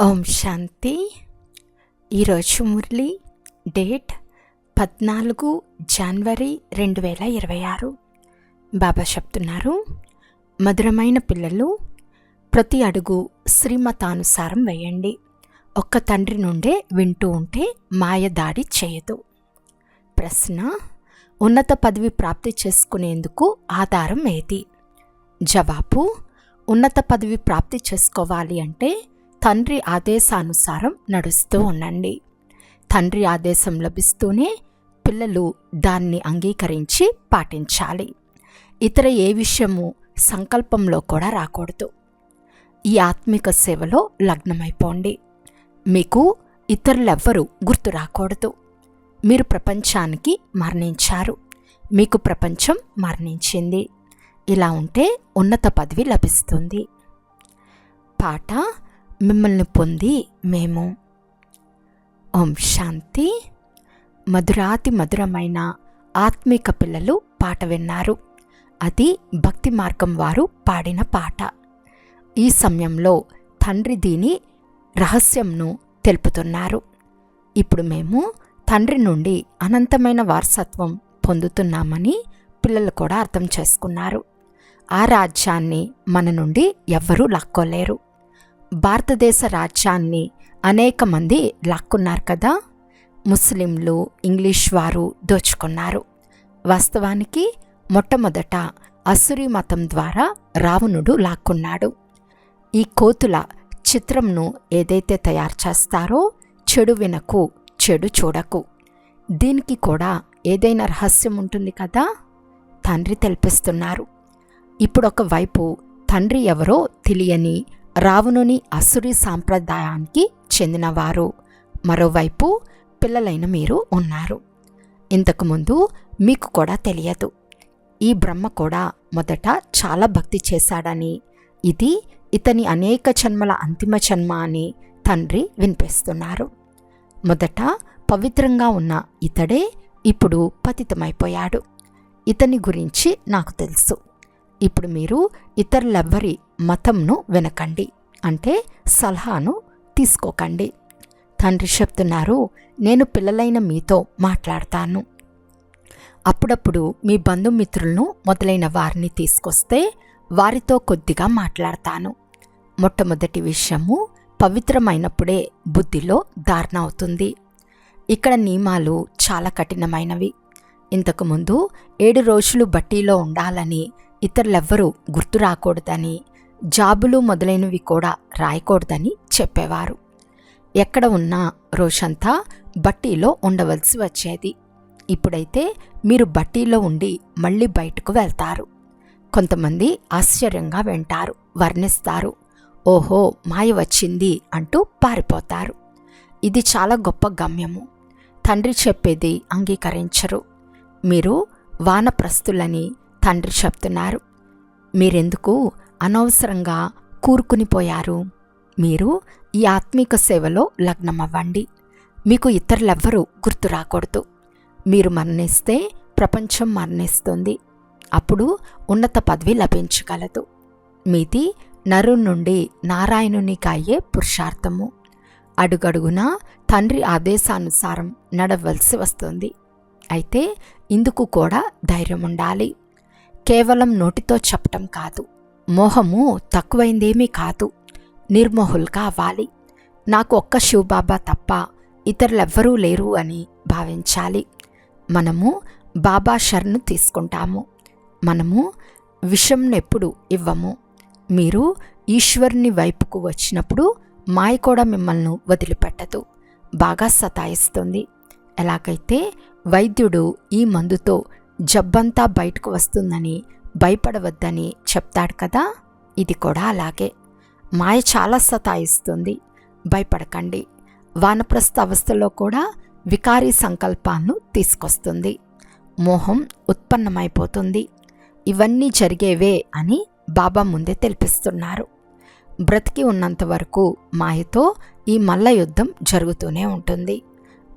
ఓం శాంతి. ఈరోజు మురళి డేట్ పద్నాలుగు జనవరి రెండు వేల ఇరవై ఆరు. బాబా చెప్తున్నారు మధురమైన పిల్లలు ప్రతి అడుగు శ్రీమతానుసారం వేయండి. ఒక్క తండ్రి నుండే వింటూ ఉంటే మాయ దాడి చేయదు. ప్రశ్న ఉన్నత పదవి ప్రాప్తి చేసుకునేందుకు ఆధారం ఏది? జవాబు ఉన్నత పదవి ప్రాప్తి చేసుకోవాలి అంటే తండ్రి ఆదేశానుసారం నడుస్తూ ఉండండి. తండ్రి ఆదేశం లభిస్తూనే పిల్లలు దాన్ని అంగీకరించి పాటించాలి. ఇతర ఏ విషయము సంకల్పంలో కూడా రాకూడదు. ఈ ఆత్మిక సేవలో లగ్నమైపోండి. మీకు ఇతరులెవ్వరూ గుర్తు రాకూడదు. మీరు ప్రపంచానికి మరణించారు. మీకు ప్రపంచం మరణించింది. ఇలా ఉంటే ఉన్నత పదవి లభిస్తుంది. పాట మిమ్మల్ని పొంది మేము. ఓం శాంతి. మధురాతి మధురమైన ఆత్మిక పిల్లలు పాట విన్నారు. అది భక్తి మార్గం వారు పాడిన పాట. ఈ సమయంలో తండ్రి దీని రహస్యంను తెలుపుతున్నారు. ఇప్పుడు మేము తండ్రి నుండి అనంతమైన వారసత్వం పొందుతున్నామని పిల్లలు కూడా అర్థం చేసుకున్నారు. ఆ రాజ్యాన్ని మన నుండి ఎవ్వరూ లాక్కోలేరు. భారతదేశ రాజ్యాన్ని అనేక మంది లాక్కున్నారు కదా? ముస్లింలు ఇంగ్లీష్ వారు దోచుకున్నారు. వాస్తవానికి మొట్టమొదట అసురి మతం ద్వారా రావణుడు లాక్కున్నాడు. ఈ కోతుల చిత్రంను ఏదైతే తయారు చేస్తారో చెడు వినకు చెడు చూడకు. దీనికి కూడా ఏదైనా రహస్యం ఉంటుంది కదా? తండ్రి తెలిపిస్తున్నారు. ఇప్పుడు ఒకవైపు తండ్రి ఎవరో తెలియని రావణుని అసురి సాంప్రదాయానికి చెందినవారు. మరోవైపు పిల్లలైన మీరు ఉన్నారు. ఇంతకుముందు మీకు కూడా తెలియదు. ఈ బ్రహ్మ కూడా మొదట చాలా భక్తి చేశాడని ఇది ఇతని అనేక జన్మల అంతిమ జన్మ అని తండ్రి వినిపిస్తున్నారు. మొదట పవిత్రంగా ఉన్న ఇతడే ఇప్పుడు పతితమైపోయాడు. ఇతని గురించి నాకు తెలుసు. ఇప్పుడు మీరు ఇతరులెవ్వరి మతంను వినకండి అంటే సలహాను తీసుకోకండి. తండ్రి చెప్తున్నారు నేను పిల్లలైన మీతో మాట్లాడతాను. అప్పుడప్పుడు మీ బంధుమిత్రులను మొదలైన వారిని తీసుకొస్తే వారితో కొద్దిగా మాట్లాడతాను. మొట్టమొదటి విషయము పవిత్రమైనప్పుడే బుద్ధిలో ధారణ అవుతుంది. ఇక్కడ నియమాలు చాలా కఠినమైనవి. ఇంతకుముందు ఏడు రోజులు బట్టీలో ఉండాలని ఇతరులెవ్వరూ గుర్తు రాకూడదని జాబులు మొదలైనవి కూడా రాయకూడదని చెప్పేవారు. ఎక్కడ ఉన్నా రోజంతా బట్టీలో ఉండవలసి వచ్చేది. ఇప్పుడైతే మీరు బట్టీలో ఉండి మళ్ళీ బయటకు వెళ్తారు. కొంతమంది ఆశ్చర్యంగా వింటారు వర్ణిస్తారు. ఓహో మాయ వచ్చింది అంటూ పారిపోతారు. ఇది చాలా గొప్ప గమ్యము. తండ్రి చెప్పేది అంగీకరించరు. మీరు వానప్రస్తులని తండ్రి చెప్తున్నారు. మీరెందుకు అనవసరంగా కూరుకునిపోయారు మీరు ఈ ఆత్మీక సేవలో లగ్నమవ్వండి. మీకు ఇతరులెవ్వరూ గుర్తు రాకూడదు. మీరు మరణిస్తే ప్రపంచం మరణిస్తుంది. అప్పుడు ఉన్నత పదవి లభించగలదు. మీది నరు నుండి నారాయణునికి అయ్యే పురుషార్థము. అడుగడుగునా తండ్రి ఆదేశానుసారం నడవలసి వస్తుంది. అయితే ఇందుకు కూడా ధైర్యం ఉండాలి కేవలం నోటితో చెప్పటం కాదు. మోహము తక్కువైందేమీ కాదు. నిర్మోహులు అవ్వాలి. నాకు ఒక్క శివబాబా తప్ప ఇతరులెవ్వరూ లేరు అని భావించాలి. మనము బాబా షర్ను తీసుకుంటాము. మనము విషంనెప్పుడు ఇవ్వము. మీరు ఈశ్వరుని వైపుకు వచ్చినప్పుడు మాయ కూడా మిమ్మల్ని వదిలిపెట్టదు. బాగా సతాయిస్తుంది. ఎలాగైతే వైద్యుడు ఈ మందుతో జబ్బంతా బయటకు వస్తుందని భయపడవద్దని చెప్తాడు కదా? ఇది కూడా అలాగే. మాయ చాలా సతాయిస్తుంది. భయపడకండి. వానప్రస్థ అవస్థలో కూడా వికారీ సంకల్పాలను తీసుకొస్తుంది. మోహం ఉత్పన్నమైపోతుంది. ఇవన్నీ జరిగేవే అని బాబా ముందే తెలిపిస్తున్నారు. బ్రతికి ఉన్నంత వరకు మాయతో ఈ మల్ల యుద్ధం జరుగుతూనే ఉంటుంది.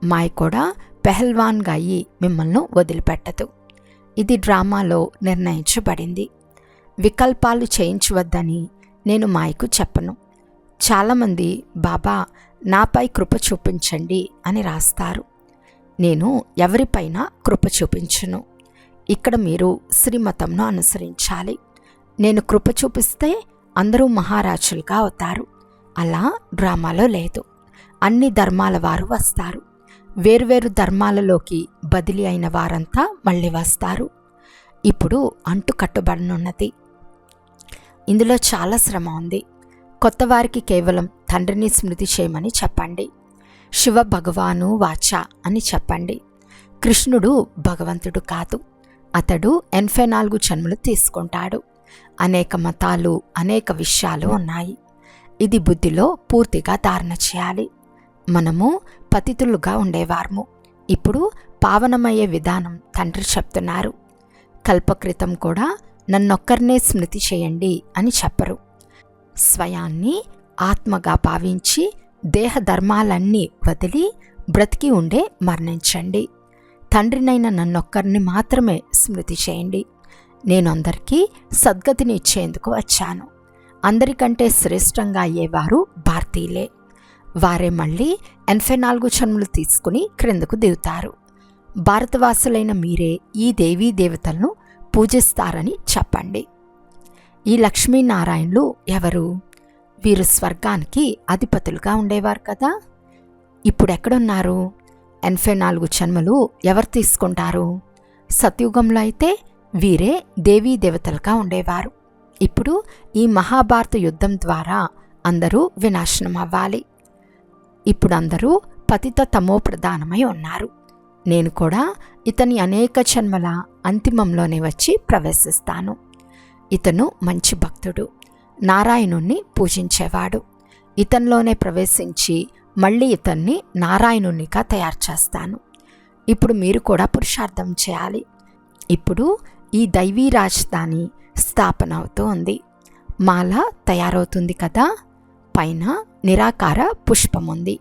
మాయ కూడా పెహల్వాన్గా అయ్యి మిమ్మల్ని వదిలిపెట్టదు. ఇది డ్రామాలో నిర్ణయించబడింది. వికల్పాలు చేయించవద్దని నేను మాయకు చెప్పను. చాలామంది బాబా నాపై కృప చూపించండి అని రాస్తారు. నేను ఎవరిపైన కృప చూపించను. ఇక్కడ మీరు శ్రీమతంను అనుసరించాలి. నేను కృప చూపిస్తే అందరూ మహారాజులుగా అవుతారు. అలా డ్రామాలో లేదు. అన్ని ధర్మాల వారు వస్తారు. వేర్వేరు ధర్మాలలోకి బదిలీ అయిన వారంతా మళ్ళీ వస్తారు. ఇప్పుడు అంటు కట్టుబడనున్నది. ఇందులో చాలా శ్రమ ఉంది. కొత్త వారికి కేవలం తండ్రిని స్మృతి చేయమని చెప్పండి. శివ భగవాను వాచ అని చెప్పండి. కృష్ణుడు భగవంతుడు కాదు. అతడు ఎనభై నాలుగు జన్మలు తీసుకుంటాడు. అనేక మతాలు అనేక విషయాలు ఉన్నాయి. ఇది బుద్ధిలో పూర్తిగా ధారణ చేయాలి. మనము పతితులుగా ఉండేవారము. ఇప్పుడు పావనమయ్యే విధానం తండ్రి చెప్తున్నారు. కల్పకృతం కూడా నన్నొక్కరినే స్మృతి చేయండి అని చెప్పరు. స్వయాన్ని ఆత్మగా భావించి దేహ ధర్మాలన్నీ వదిలి బ్రతికి ఉండే మరణించండి. తండ్రినైన నన్నొక్కరిని మాత్రమే స్మృతి చేయండి. నేను అందరికీ సద్గతిని ఇచ్చేందుకు వచ్చాను. అందరికంటే శ్రేష్టంగా అయ్యేవారు భారతీయులే. వారే మళ్ళీ ఎనభై నాలుగు చనులు తీసుకుని క్రిందకు దిగుతారు. భారతవాసులైన మీరే ఈ దేవీ దేవతలను పూజిస్తారని చెప్పండి. ఈ లక్ష్మీనారాయణులు ఎవరు? వీరు స్వర్గానికి అధిపతులుగా ఉండేవారు కదా. ఇప్పుడు ఎక్కడున్నారు ఎనభై నాలుగు జన్మలు ఎవరు తీసుకుంటారు? సత్యుగంలో అయితే వీరే దేవీ దేవతలుగా ఉండేవారు. ఇప్పుడు ఈ మహాభారత యుద్ధం ద్వారా అందరూ వినాశనం అవ్వాలి ఇప్పుడు అందరూ పతిత తమో ప్రధానమై ఉన్నారు. నేను కూడా ఇతని అనేక జన్మల అంతిమంలోనే వచ్చి ప్రవేశిస్తాను. ఇతను మంచి భక్తుడు నారాయణుణ్ణి పూజించేవాడు. ఇతనిలోనే ప్రవేశించి మళ్ళీ ఇతన్ని నారాయణునిగా తయారు చేస్తాను. ఇప్పుడు మీరు కూడా పురుషార్థం చేయాలి. ఇప్పుడు ఈ దైవీ రాజధాని స్థాపన అవుతూ ఉంది మాల తయారవుతుంది కదా పైన నిరాకార పుష్పం ఉంది.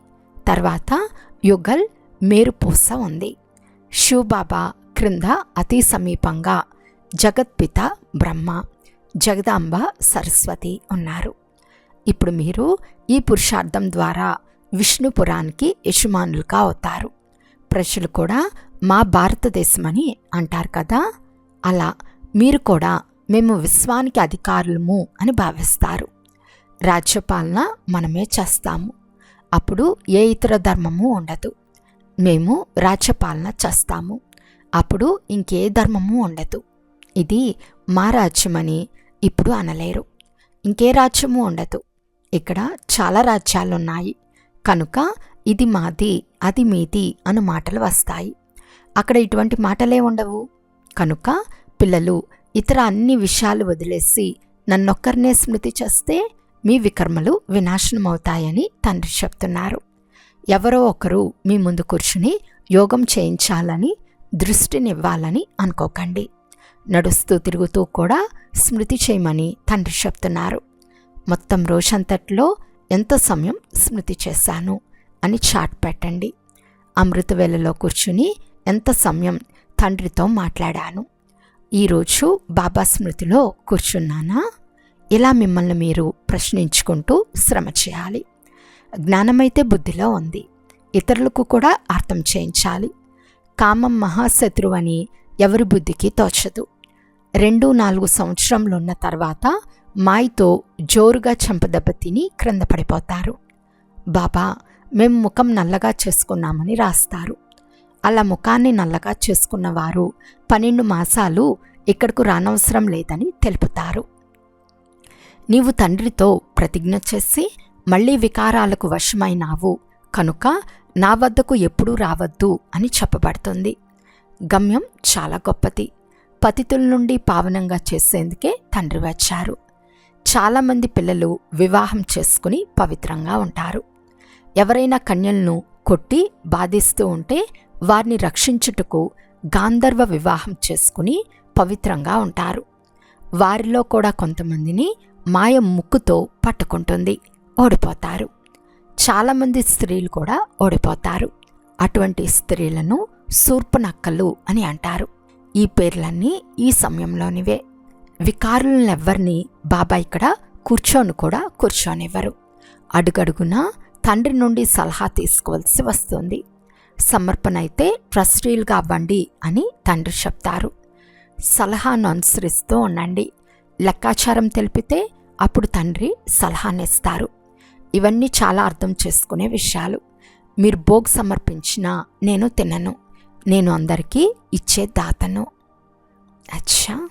తర్వాత యుగల్ మేరుపూస ఉంది. శివబాబా క్రింద అతి సమీపంగా జగత్పిత బ్రహ్మ జగదాంబ సరస్వతి ఉన్నారు. ఇప్పుడు మీరు ఈ పురుషార్థం ద్వారా విష్ణుపురానికి యజమానులుగా అవుతారు. ప్రజలు కూడా మా భారతదేశమని అంటారు కదా? అలా మీరు కూడా మేము విశ్వానికి అధికారులము అని భావిస్తారు. రాజ్యపాలన మనమే చేస్తాము. అప్పుడు ఏ ఇతర ధర్మము ఉండదు. మేము రాజ్యపాలన చేస్తాము. అప్పుడు ఇంకే ధర్మము ఉండదు. ఇది మా రాజ్యమని ఇప్పుడు అనలేరు. ఇంకే రాజ్యము ఉండదు. ఇక్కడ చాలా రాజ్యాలున్నాయి. కనుక ఇది మాది అది మీది అను మాటలు వస్తాయి. అక్కడ ఇటువంటి మాటలే ఉండవు. కనుక పిల్లలు ఇతర అన్ని విషయాలు వదిలేసి నన్నొక్కరినే స్మృతి చేస్తే మీ వికర్మలు వినాశనమవుతాయని తండ్రి చెప్తున్నారు. ఎవరో ఒకరు మీ ముందు కూర్చుని యోగం చేయించాలని దృష్టినివ్వాలని అనుకోకండి. నడుస్తూ తిరుగుతూ కూడా స్మృతి చేయమని తండ్రి చెప్తున్నారు. మొత్తం రోజంతట్లో ఎంత సమయం స్మృతి చేశాను అని చాట్ పెట్టండి. అమృతవేళలో కూర్చుని ఎంత సమయం తండ్రితో మాట్లాడాను? ఈరోజు బాబా స్మృతిలో కూర్చున్నానా? ఇలా మిమ్మల్ని మీరు ప్రశ్నించుకుంటూ శ్రమ చేయాలి. జ్ఞానమైతే బుద్ధిలో ఉంది. ఇతరులకు కూడా అర్థం చేయించాలి. కామం మహాశత్రువు అని ఎవరి బుద్ధికి తోచదు. రెండు నాలుగు సంవత్సరంలున్న తర్వాత మాయతో జోరుగా చెంపదెబ్బ తిని క్రింద పడిపోతారు. బాబా మేం ముఖం నల్లగా చేసుకున్నామని రాస్తారు. అలా ముఖాన్ని నల్లగా చేసుకున్న వారు పన్నెండు మాసాలు ఇక్కడకు రానవసరం లేదని తెలుపుతారు. నీవు తండ్రితో ప్రతిజ్ఞ చేసి మళ్ళీ వికారాలకు వశమైనావు. కనుక నా వద్దకు ఎప్పుడూ రావద్దు అని చెప్పబడుతుంది. గమ్యం చాలా గొప్పది. పతితుల నుండి పావనంగా చేసేందుకే తండ్రి వచ్చారు. చాలామంది పిల్లలు వివాహం చేసుకుని పవిత్రంగా ఉంటారు. ఎవరైనా కన్యలను కొట్టి బాధిస్తూ ఉంటే వారిని రక్షించుటకు గాంధర్వ వివాహం చేసుకుని పవిత్రంగా ఉంటారు. వారిలో కూడా కొంతమందిని మాయ ముక్కుతో పట్టుకుంటుంది. ఓడిపోతారు. చాలామంది స్త్రీలు కూడా ఓడిపోతారు. అటువంటి స్త్రీలను సూర్పునక్కలు అని అంటారు. ఈ పేర్లన్నీ ఈ సమయంలోనివే. వికారులనెవ్వరిని బాబా ఇక్కడ కూర్చోను కూడా కూర్చోనివ్వరు. అడుగడుగునా తండ్రి నుండి సలహా తీసుకోవాల్సి వస్తుంది. సమర్పణ అయితే ట్రస్టీలుగా అవ్వండి అని తండ్రి చెప్తారు. సలహాను అనుసరిస్తూ ఉండండి. లెక్కాచారం తెలిపితే అప్పుడు తండ్రి సలహానిస్తారు. ఇవన్నీ చాలా అర్థం చేసుకునే విషయాలు. మీరు భోగ్ సమర్పించినా నేను తినను. నేను అందరికీ ఇచ్చే దాతను. అచ్చా!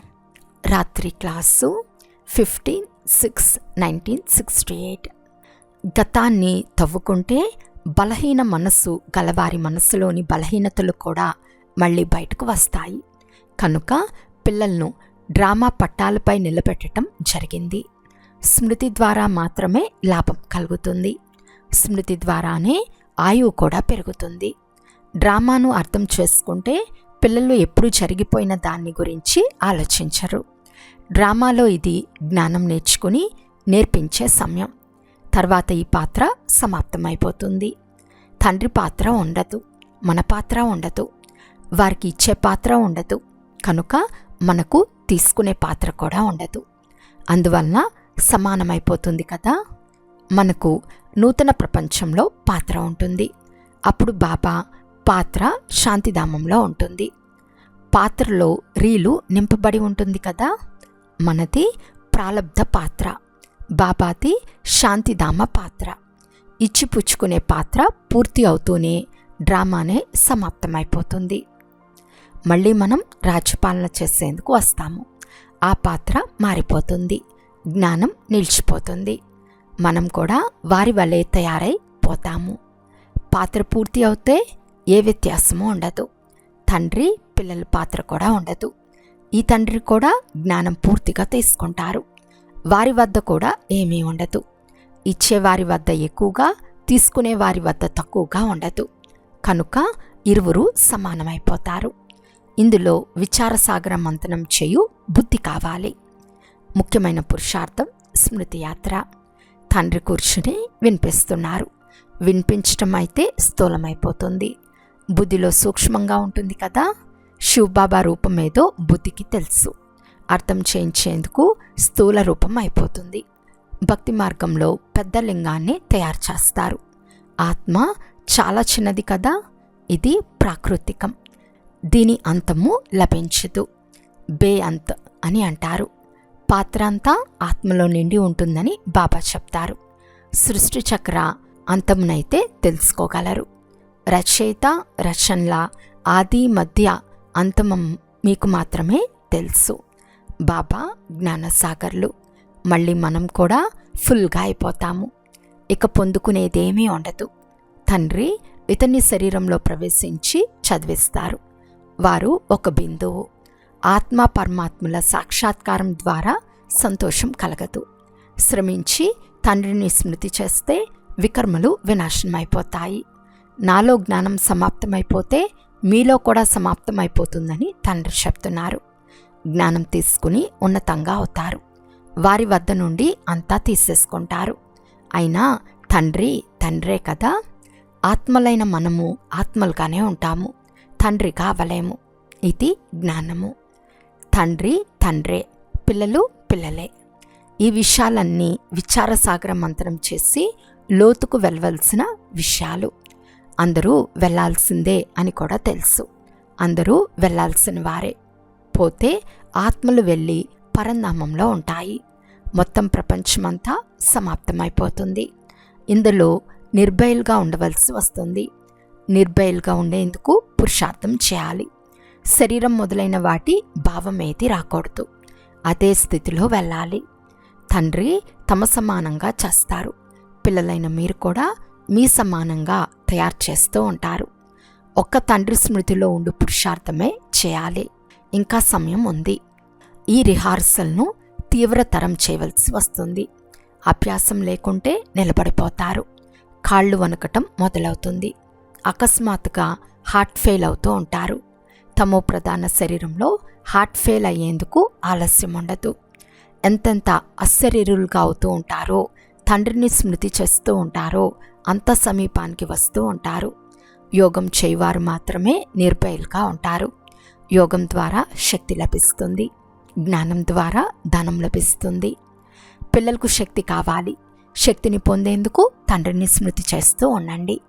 రాత్రి class fifteen six nineteen sixty eight. గతాన్ని తవ్వుకుంటే బలహీన మనస్సు గలవారి మనస్సులోని బలహీనతలు కూడా మళ్ళీ బయటకు వస్తాయి. కనుక పిల్లలను డ్రామా పట్టాలపై నిలబెట్టడం జరిగింది. స్మృతి ద్వారా మాత్రమే లాభం కలుగుతుంది. స్మృతి ద్వారానే ఆయువు కూడా పెరుగుతుంది. డ్రామాను అర్థం చేసుకుంటే పిల్లలు ఎప్పుడు జరిగిపోయిన దాన్ని గురించి ఆలోచించరు. డ్రామాలో ఇది జ్ఞానం నేర్చుకుని నేర్పించే సమయం. తర్వాత ఈ పాత్ర సమాప్తమైపోతుంది. తండ్రి పాత్ర ఉండదు మన పాత్ర ఉండదు వారికి ఇచ్చే పాత్ర ఉండదు కనుక మనకు తీసుకునే పాత్ర కూడా ఉండదు. అందువలన సమానమైపోతుంది కదా? మనకు నూతన ప్రపంచంలో పాత్ర ఉంటుంది. అప్పుడు బాబా పాత్ర శాంతిధామంలో ఉంటుంది. పాత్రలో రీలు నింపబడి ఉంటుంది కదా? మనది ప్రాలబ్ధ పాత్ర. బాబాది శాంతిధామ పాత్ర. ఇచ్చిపుచ్చుకునే పాత్ర పూర్తి అవుతూనే డ్రామానే సమాప్తమైపోతుంది. మళ్ళీ మనం రాజ్యపాలన చేసేందుకు వస్తాము. ఆ పాత్ర మారిపోతుంది. జ్ఞానం నిలిచిపోతుంది. మనం కూడా వారి వలె తయారై పోతాము. పాత్ర పూర్తి అవుతే ఏ వ్యత్యాసము ఉండదు. తండ్రి పిల్లల పాత్ర కూడా ఉండదు. ఈ తండ్రి కూడా జ్ఞానం పూర్తిగా తీసుకుంటారు. వారి వద్ద కూడా ఏమీ ఉండదు. ఇచ్చేవారి వద్ద ఎక్కువగా తీసుకునే వారి వద్ద తక్కువగా ఉండదు. కనుక ఇరువురు సమానమైపోతారు. ఇందులో విచారసాగర మంతనం చేయు బుద్ధి కావాలి. ముఖ్యమైన పురుషార్థం స్మృతి యాత్ర. తండ్రి కూర్చుని వినిపిస్తున్నారు. వినిపించటం అయితే స్థూలమైపోతుంది. బుద్ధిలో సూక్ష్మంగా ఉంటుంది కదా? శివబాబా రూపమేదో బుద్ధికి తెలుసు. అర్థం చేయించేందుకు స్థూల రూపం అయిపోతుంది. భక్తి మార్గంలో పెద్ద లింగాన్ని తయారు చేస్తారు. ఆత్మ చాలా చిన్నది కదా? ఇది ప్రాకృతికం. దీని అంతము లభించదు. బే అంత్ అని అంటారు. పాత్ర అంతా ఆత్మలో నిండి ఉంటుందని బాబా చెప్తారు. సృష్టి చక్ర అంతమునైతే తెలుసుకోగలరు. రచయిత రచనల ఆది మధ్య అంతమం మీకు మాత్రమే తెలుసు. బాబా జ్ఞానసాగర్లు. మళ్ళీ మనం కూడా ఫుల్గా అయిపోతాము. ఇక పొందుకునేదేమీ ఉండదు. తండ్రి ఇతని శరీరంలో ప్రవేశించి చదివిస్తారు. వారు ఒక బిందువు. ఆత్మ పరమాత్ముల సాక్షాత్కారం ద్వారా సంతోషం కలగదు. శ్రమించి తండ్రిని స్మృతి చేస్తే వికర్మలు వినాశనమైపోతాయి. నాలో జ్ఞానం సమాప్తమైపోతే మీలో కూడా సమాప్తమైపోతుందని తండ్రి చెప్తున్నారు. జ్ఞానం తీసుకుని ఉన్నతంగా అవుతారు. వారి వద్ద నుండి అంతా తీసేసుకుంటారు. అయినా తండ్రి తండ్రే కదా. ఆత్మలైన మనము ఆత్మలుగానే ఉంటాము. తండ్రి కావలేము. ఇది జ్ఞానము. తండ్రి తండ్రే పిల్లలు పిల్లలే. ఈ విషయాలన్నీ విచారసాగర మంత్రం చేసి లోతుకు వెళ్ళవలసిన విషయాలు. అందరూ వెళ్ళాల్సిందే అని కూడా తెలుసు. అందరూ వెళ్ళాల్సిన వారే. పోతే ఆత్మలు వెళ్ళి పరందామంలో ఉంటాయి. మొత్తం ప్రపంచమంతా సమాప్తమైపోతుంది. ఇందులో నిర్భయలుగా ఉండవలసి వస్తుంది. నిర్భయలుగా ఉండేందుకు పురుషార్థం చేయాలి. శరీరం మొదలైన వాటి భావమేది రాకూడదు. అదే స్థితిలో వెళ్ళాలి. తండ్రి తమ సమానంగా చేస్తారు. పిల్లలైన మీరు కూడా మీ సమానంగా తయారు చేస్తూ ఉంటారు. ఒక్క తండ్రి స్మృతిలో ఉండు పురుషార్థమే చేయాలి. ఇంకా సమయం ఉంది. ఈ రిహార్సల్ను తీవ్రతరం చేయవలసి వస్తుంది. అభ్యాసం లేకుంటే నిలబడిపోతారు. కాళ్ళు వణకటం మొదలవుతుంది. అకస్మాత్తుగా హార్ట్ ఫెయిల్ అవుతూ ఉంటారు. తమో ప్రధాన శరీరంలో హార్ట్ ఫెయిల్ అయ్యేందుకు ఆలస్యం ఉండదు. ఎంతెంత అశరీరులుగా అవుతూ ఉంటారో తండ్రిని స్మృతి చేస్తూ ఉంటారో అంత సమీపానికి వస్తూ ఉంటారు. యోగం చేయవారు మాత్రమే నిర్భయలుగా ఉంటారు. యోగం ద్వారా శక్తి లభిస్తుంది. జ్ఞానం ద్వారా ధనం లభిస్తుంది. పిల్లలకు శక్తి కావాలి. శక్తిని పొందేందుకు తండ్రిని స్మృతి చేస్తూ ఉండండి.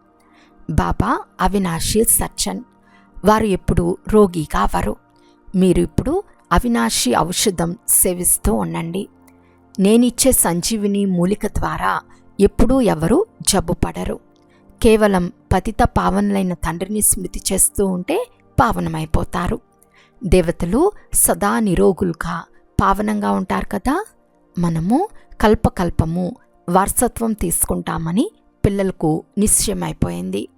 బాబా అవినాశి సచ్చన్ వారు ఎప్పుడు రోగిగా కావరు. మీరు ఇప్పుడు అవినాశి ఔషధం సేవిస్తూ ఉండండి. నేనిచ్చే సంజీవిని మూలిక ద్వారా ఎప్పుడూ ఎవరు జబ్బు పడరు. కేవలం పతిత పావనులైన తండ్రిని స్మృతి చేస్తూ ఉంటే పావనమైపోతారు. దేవతలు సదా నిరోగులుగా పావనంగా ఉంటారు కదా? మనము కల్పకల్పము వారసత్వం తీసుకుంటామని పిల్లలకు నిశ్చయమైపోయింది.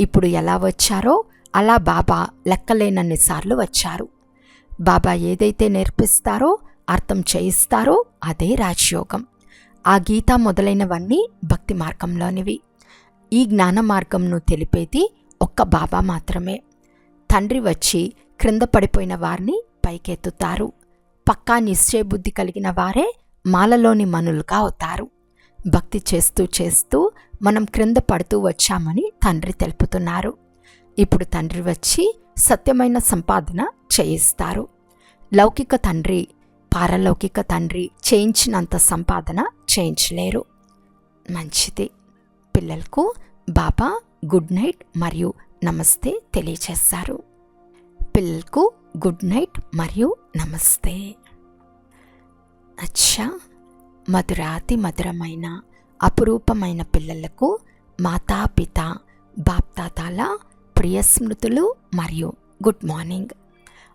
ఇప్పుడు ఎలా వచ్చారో అలా బాబా లెక్కలేనన్ని సార్లు వచ్చారు. బాబా ఏదైతే నేర్పిస్తారో అర్థం చేయిస్తారో అదే రాజయోగం. ఆ గీత మొదలైనవన్నీ భక్తి మార్గంలోనివి. ఈ జ్ఞాన మార్గంను తెలిపేది ఒక్క బాబా మాత్రమే. తండ్రి వచ్చి క్రింద పడిపోయిన వారిని పైకెత్తుతారు. పక్కా నిశ్చయబుద్ధి కలిగిన వారే మాలలోని మనులుగా అవుతారు. భక్తి చేస్తూ చేస్తూ మనం క్రింద పడుతూ వచ్చామని తండ్రి తెలుపుతున్నారు. ఇప్పుడు తండ్రి వచ్చి సత్యమైన సంపాదన చేయిస్తారు. లౌకిక తండ్రి పారలౌకిక తండ్రి చేయించినంత సంపాదన చేయించలేరు. మంచిది. పిల్లలకు బాబా గుడ్ నైట్ మరియు నమస్తే తెలియచేస్తారు పిల్లలకు గుడ్ నైట్ మరియు నమస్తే. అచ్చా! మధురాతి మధురమైన అపురూపమైన పిల్లలకు మాతాపిత బాప్తాతాల ప్రియ స్మృతులు మరియు గుడ్ మార్నింగ్.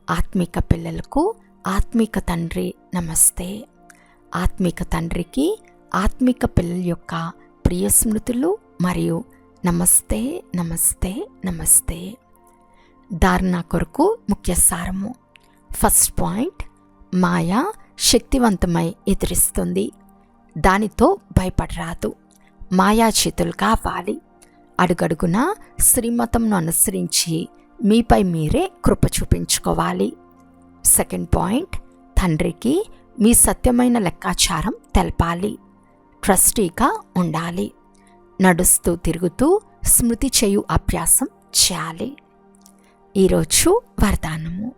ఆత్మిక పిల్లలకు ఆత్మిక తండ్రి నమస్తే. ఆత్మిక తండ్రికి ఆత్మిక పిల్లల యొక్క ప్రియ స్మృతులు మరియు నమస్తే నమస్తే నమస్తే. ధారణ కొరకు ముఖ్య సారము. ఫస్ట్ పాయింట్ మాయా శక్తివంతమై ఎదిరిస్తుంది. దానితో భయపడరాదు. మాయా చేతులు కావాలి. అడుగడుగున శ్రీమతంను అనుసరించి మీపై మీరే కృప చూపించుకోవాలి. సెకండ్ పాయింట్ తండ్రికి మీ సత్యమైన లెక్కాచారం తెలపాలి. ట్రస్టీగా ఉండాలి. నడుస్తూ తిరుగుతూ స్మృతి చేయు అభ్యాసం చేయాలి. ఈరోజు వరదానము.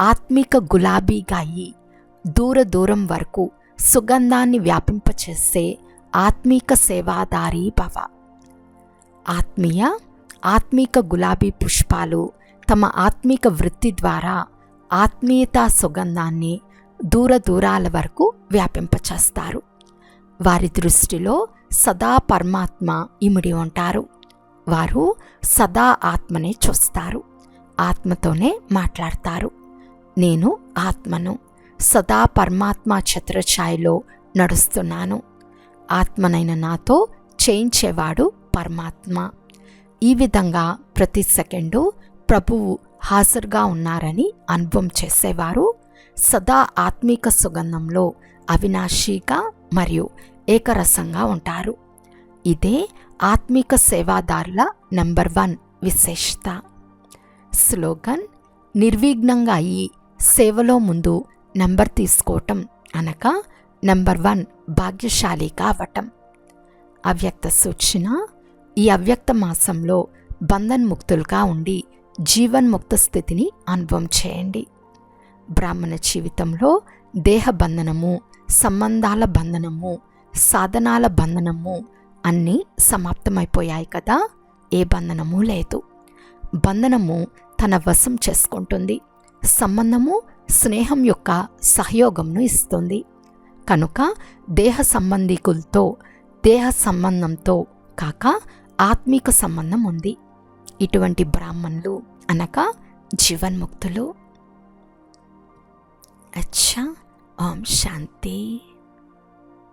ఆత్మిక గులాబీగా అయి దూర దూరం వరకు సుగంధాన్ని వ్యాపింపచేసే ఆత్మీక సేవాదారీ భవ. ఆత్మీయ ఆత్మీక గులాబీ పుష్పాలు తమ ఆత్మీక వృత్తి ద్వారా ఆత్మీయతా సుగంధాన్ని దూర దూరాల వరకు వ్యాపింపచేస్తారు. వారి దృష్టిలో సదా పరమాత్మ ఇమిడి ఉంటారు. వారు సదా ఆత్మనే చూస్తారు. ఆత్మతోనే మాట్లాడతారు. నేను ఆత్మను సదా పరమాత్మ ఛత్రఛాయలో నడుస్తున్నాను. ఆత్మనైన నాతో చేయించేవాడు పరమాత్మ. ఈ విధంగా ప్రతి సెకండు ప్రభువు హాజరుగా ఉన్నారని అనుభవం చేసేవారు. సదా ఆత్మీక సుగంధంలో అవినాశిగా మరియు ఏకరసంగా ఉంటారు. ఇదే ఆత్మిక సేవాదారుల నెంబర్ వన్ విశేషత. స్లోగన్ నిర్విఘ్నంగా అయి సేవలో ముందు నెంబర్ తీసుకోవటం అనగా నెంబర్ వన్ భాగ్యశాలిగా అవ్వటం. అవ్యక్త సూచన ఈ అవ్యక్త మాసంలో బంధన్ముక్తులుగా ఉండి జీవన్ముక్త స్థితిని అనుభవం చేయండి. బ్రాహ్మణ జీవితంలో దేహ బంధనము సంబంధాల బంధనము సాధనాల బంధనము అన్నీ సమాప్తమైపోయాయి కదా? ఏ బంధనము లేదు. బంధనము తన వశం చేసుకుంటుంది. సంబంధము స్నేహం యొక్క సహయోగంను ఇస్తుంది. కనుక దేహ సంబంధికులతో దేహ సంబంధంతో కాక ఆత్మీక సంబంధం ఉంది. ఇటువంటి బ్రాహ్మణులు అనగా జీవన్ముక్తులు. అచ్చా ఓం శాంతి.